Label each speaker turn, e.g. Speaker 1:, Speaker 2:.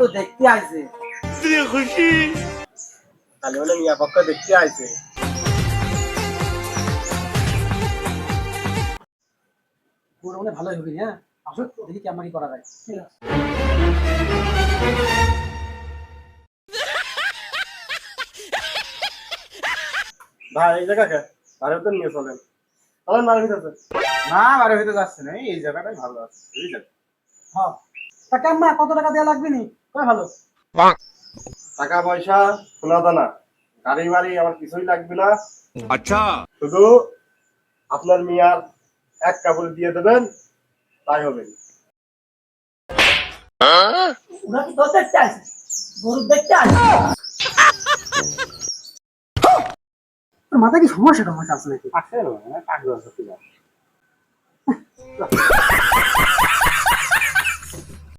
Speaker 1: তো দেখতে আইছে
Speaker 2: তাহলে মানে মিয়া পক্ষ দেখতে আইছে
Speaker 1: পুরো মনে ভালোই হবে হ্যাঁ? দেখি কেমন করা যায়। ঠিক আছে।
Speaker 2: ভাই এই জায়গা কে? নিয়ে চলেন। ভিতরে
Speaker 3: না বাড়ির ভিতরে যাচ্ছে না এই জায়গাটাই ভালো আছে। এই জায়গা।
Speaker 1: হ্যাঁ তা কাম্মা কত টাকা দেওয়া লাগবে নি? হ্যাঁ,
Speaker 2: টাকা পয়সা সোনা দানা গাড়ি বাড়ি আমার কিছুই লাগবে না।
Speaker 4: আচ্ছা।
Speaker 2: শুধু আপনার এক কাপড় দিয়ে দেবেন তাই হবে।
Speaker 1: দেখতে মাথায় কি সমস্যা টমস্যা মানে আছে নাকি?
Speaker 3: না পাগল আছে।